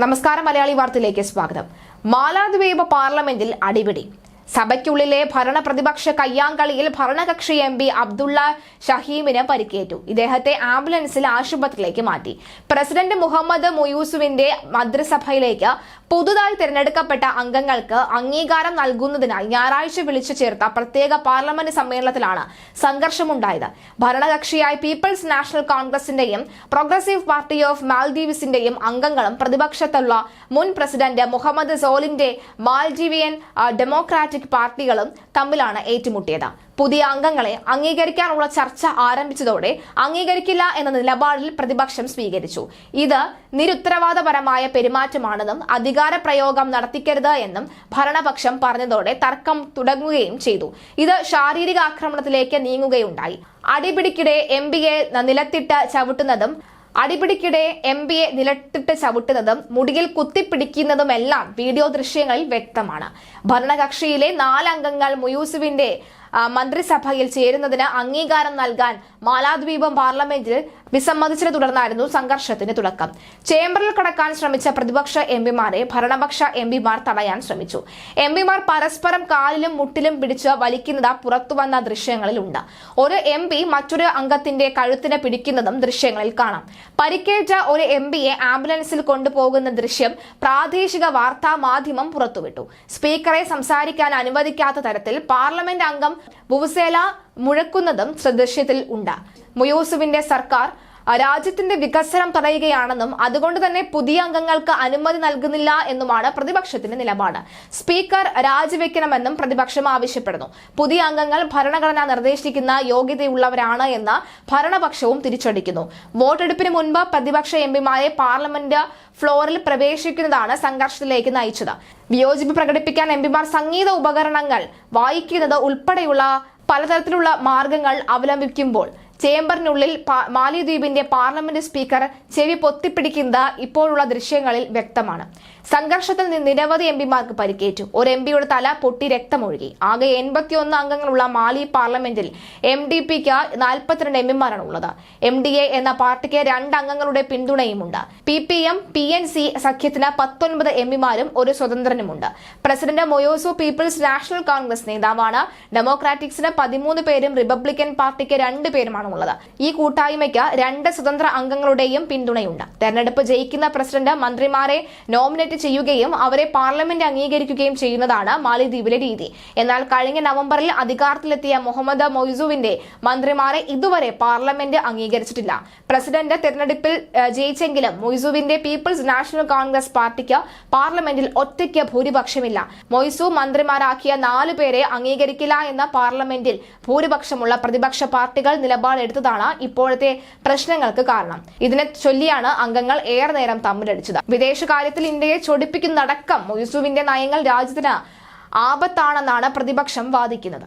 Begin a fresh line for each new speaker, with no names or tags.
നമസ്കാരം മലയാളി വാർത്തയിലേക്ക് സ്വാഗതം. മാലാദ്വീപ് പാർലമെന്റിൽ അടിപിടി. സഭയ്ക്കുള്ളിലെ ഭരണ പ്രതിപക്ഷ കയ്യാങ്കളിയിൽ ഭരണകക്ഷി എം പി അബ്ദുള്ള ഷഹീമിന് പരിക്കേറ്റു. ഇദ്ദേഹത്തെ ആംബുലൻസിൽ ആശുപത്രിയിലേക്ക് മാറ്റി. പ്രസിഡന്റ് മുഹമ്മദ് മുയൂസുവിന്റെ മന്ത്രിസഭയിലേക്ക് പുതുതായി തിരഞ്ഞെടുക്കപ്പെട്ട അംഗങ്ങൾക്ക് അംഗീകാരം നൽകുന്നതിനായി ഞായറാഴ്ച വിളിച്ചു ചേർത്ത പ്രത്യേക പാർലമെന്റ് സമ്മേളനത്തിലാണ് സംഘർഷമുണ്ടായത്. ഭരണകക്ഷിയായ പീപ്പിൾസ് നാഷണൽ കോൺഗ്രസിന്റെയും പ്രോഗ്രസീവ് പാർട്ടി ഓഫ് മാൽദീവ്സിന്റെയും അംഗങ്ങളും പ്രതിപക്ഷത്തുള്ള മുൻ പ്രസിഡന്റ് മുഹമ്മദ് സോലിന്റെ മാൽജീവിയൻ ആ, ഡെമോക്രാറ്റിക് പാർട്ടികളും തമ്മിലാണ് ഏറ്റുമുട്ടിയത്. പുതിയ അംഗങ്ങളെ അംഗീകരിക്കാനുള്ള ചർച്ച ആരംഭിച്ചതോടെ അംഗീകരിക്കില്ല എന്ന നിലപാടിൽ പ്രതിപക്ഷം സ്വീകരിച്ചു. ഇത് നിരുത്തരവാദപരമായ പെരുമാറ്റമാണെന്നും അധികാര പ്രയോഗം നടത്തിക്കരുത് എന്നും ഭരണപക്ഷം പറഞ്ഞതോടെ തർക്കം തുടങ്ങുകയും ചെയ്തു. ഇത് ശാരീരിക ആക്രമണത്തിലേക്ക് നീങ്ങുകയുണ്ടായി. അടിപിടിക്കിടെ എം പിയെ നിലത്തിട്ട് ചവിട്ടുന്നതും അടിപിടിക്കിടെ എം പിയെ നിലട്ടിട്ട് ചവിട്ടുന്നതും മുടിയിൽ കുത്തിപ്പിടിക്കുന്നതുമെല്ലാം വീഡിയോ ദൃശ്യങ്ങളിൽ വ്യക്തമാണ്. ഭരണകക്ഷിയിലെ നാലംഗങ്ങൾ മുയൂസുവിന്റെ മന്ത്രിസഭയിൽ ചേരുന്നതിന് അംഗീകാരം നൽകാൻ മാലാദ്വീപം പാർലമെന്റിൽ വിസമ്മതിച്ചതിനെ തുടർന്നായിരുന്നു സംഘർഷത്തിന് തുടക്കം. ചേംബറിൽ കടക്കാൻ ശ്രമിച്ച പ്രതിപക്ഷ എം പിമാരെ ഭരണപക്ഷ എം പിമാർ തടയാൻ ശ്രമിച്ചു. എം പിമാർ പരസ്പരം കാലിലും മുട്ടിലും പിടിച്ച് വലിക്കുന്നത് പുറത്തുവന്ന ദൃശ്യങ്ങളിലുണ്ട്. ഒരു എം പി മറ്റൊരു അംഗത്തിന്റെ കഴുത്തിനെ പിടിക്കുന്നതും ദൃശ്യങ്ങളിൽ കാണാം. പരിക്കേറ്റ ഒരു എം പിയെ ആംബുലൻസിൽ കൊണ്ടുപോകുന്ന ദൃശ്യം പ്രാദേശിക വാർത്താ മാധ്യമം പുറത്തുവിട്ടു. സ്പീക്കറെ സംസാരിക്കാൻ അനുവദിക്കാത്ത തരത്തിൽ പാർലമെന്റ് അംഗം ബുവസേല മുഴക്കുന്നതും സദൃശ്യത്തിൽ ഉണ്ട്. മുയൂസുവിന്റെ സർക്കാർ രാജ്യത്തിന്റെ വികസനം തടയുകയാണെന്നും അതുകൊണ്ട് തന്നെ പുതിയ അംഗങ്ങൾക്ക് അനുമതി നൽകുന്നില്ല എന്നുമാണ് പ്രതിപക്ഷത്തിന്റെ നിലപാട്. സ്പീക്കർ രാജിവെക്കണമെന്നും പ്രതിപക്ഷം ആവശ്യപ്പെടുന്നു. പുതിയ അംഗങ്ങൾ ഭരണഘടന നിർദ്ദേശിക്കുന്ന യോഗ്യതയുള്ളവരാണ് എന്ന് ഭരണപക്ഷവും തിരിച്ചടിക്കുന്നു. വോട്ടെടുപ്പിന് മുൻപ് പ്രതിപക്ഷ എംപിമാരെ പാർലമെന്റ് ഫ്ലോറിൽ പ്രവേശിക്കുന്നതാണ് സംഘർഷത്തിലേക്ക് നയിച്ചത്. വിയോജിപ്പ് പ്രകടിപ്പിക്കാൻ എംപിമാർ സംഗീത ഉപകരണങ്ങൾ വായിക്കുന്നത് ഉൾപ്പെടെയുള്ള പലതരത്തിലുള്ള മാർഗങ്ങൾ അവലംബിക്കുമ്പോൾ ചേംബറിനുള്ളിൽ മാലിദ്വീപിന്റെ പാർലമെന്റ് സ്പീക്കർ ചെവി പൊത്തിപ്പിടിക്കുന്ന ഇപ്പോഴുള്ള ദൃശ്യങ്ങളിൽ വ്യക്തമാണ്. സംഘർഷത്തിൽ നിന്ന് നിരവധി എംപിമാർക്ക് പരിക്കേറ്റു. ഒരു എംപിയുടെ തല പൊട്ടി രക്തമൊഴുകി. ആകെ എൺപത്തിയൊന്ന് അംഗങ്ങളുള്ള മാലി പാർലമെന്റിൽ എം ഡി പിക്ക് നാൽപ്പത്തിരണ്ട് എംപിമാരാണ് ഉള്ളത് എം ഡി എ എന്ന പാർട്ടിക്ക് രണ്ട് അംഗങ്ങളുടെ പിന്തുണയുമുണ്ട്. P P M P N C സഖ്യത്തിന് പത്തൊൻപത് എംപിമാരും ഒരു സ്വതന്ത്രനുമുണ്ട്. President Muizzu People's National Congress നേതാവാണ്. ഡെമോക്രാറ്റിക്സിന് പതിമൂന്ന് പേരും റിപ്പബ്ലിക്കൻ പാർട്ടിക്ക് രണ്ട് പേരുമാണ് ഉള്ളത് ഈ കൂട്ടായ്മയ്ക്ക് രണ്ട് സ്വതന്ത്ര അംഗങ്ങളുടെയും പിന്തുണയുണ്ട്. തെരഞ്ഞെടുപ്പ് ജയിക്കുന്ന പ്രസിഡന്റ് മന്ത്രിമാരെ നോമിനേറ്റ് ചെയ്യുകയും അവരെ പാർലമെന്റ് അംഗീകരിക്കുകയും ചെയ്യുന്നതാണ് മാലിദ്വീപിലെ രീതി. എന്നാൽ കഴിഞ്ഞ നവംബറിൽ അധികാരത്തിലെത്തിയ മുഹമ്മദ് മൊയ്സുവിന്റെ മന്ത്രിമാരെ ഇതുവരെ പാർലമെന്റ് അംഗീകരിച്ചിട്ടില്ല. പ്രസിഡന്റ് തെരഞ്ഞെടുപ്പിൽ ജയിച്ചെങ്കിലും മൊയ്സുവിന്റെ പീപ്പിൾസ് നാഷണൽ കോൺഗ്രസ് പാർട്ടിക്ക് പാർലമെന്റിൽ ഒറ്റയ്ക്ക് ഭൂരിപക്ഷമില്ല. മൊയ്സു മന്ത്രിമാരാക്കിയ നാലു പേരെ അംഗീകരിക്കില്ല എന്ന പാർലമെന്റിൽ ഭൂരിപക്ഷമുള്ള പ്രതിപക്ഷ പാർട്ടികൾ നിലപാടെടുത്തതാണ് ഇപ്പോഴത്തെ പ്രശ്നങ്ങൾക്ക് കാരണം. ഇതിനെ ചൊല്ലിയാണ് അംഗങ്ങൾ ഏറെ നേരം തമ്മിലടിച്ചത്. വിദേശകാര്യത്തിൽ ഇന്ത്യയെ ചൊടിപ്പിക്കുന്നതടക്കം മൊയ്സുവിന്റെ നയങ്ങൾ രാജ്യത്തിന് ആപത്താണെന്നാണ് പ്രതിപക്ഷം വാദിക്കുന്നത്.